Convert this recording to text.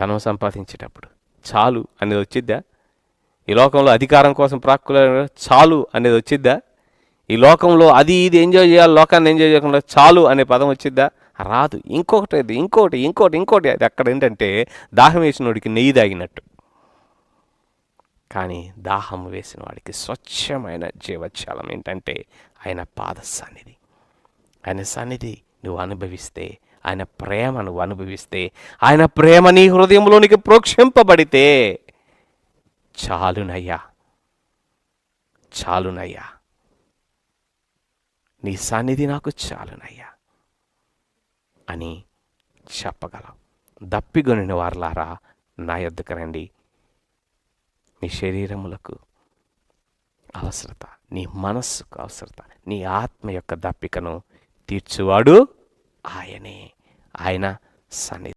ధనం సంపాదించేటప్పుడు. చాలు అనేది వచ్చిద్దా? ఈ లోకంలో అధికారం కోసం ప్రాక్కుల చాలు అనేది వచ్చిద్దా? ఈ లోకంలో అది ఇది ఎంజాయ్ చేయాలి లోకాన్ని ఎంజాయ్ చేయకుండా చాలు అనే పదం వచ్చిద్దా? రాదు. ఇంకొకటి అది ఇంకోటి ఇంకోటి ఇంకోటి అది అక్కడ ఏంటంటే దాహం వేసినోడికి నెయ్యి తాగినట్టు. కానీ దాహం వేసిన వాడికి స్వచ్ఛమైన జీవజాలం ఏంటంటే ఆయన పాద సన్నిధి. ఆయన సన్నిధి నువ్వు అనుభవిస్తే ఆయన ప్రేమ నువ్వు అనుభవిస్తే ఆయన ప్రేమ నీ హృదయంలోనికి ప్రోక్షింపబడితే చాలునయ్యా. చాలునయ్యా. నీ సన్నిధి నాకు చాలునయ్యా అని చెప్పగలం. దప్పిగొనిన వారులారా నా యొద్దకు రండి. నీ శరీరములకు అవసరత నీ మనస్సుకు అవసరత నీ ఆత్మ యొక్క దప్పికను తీర్చువాడు ఆయనే. ఆయన సన్నిధి.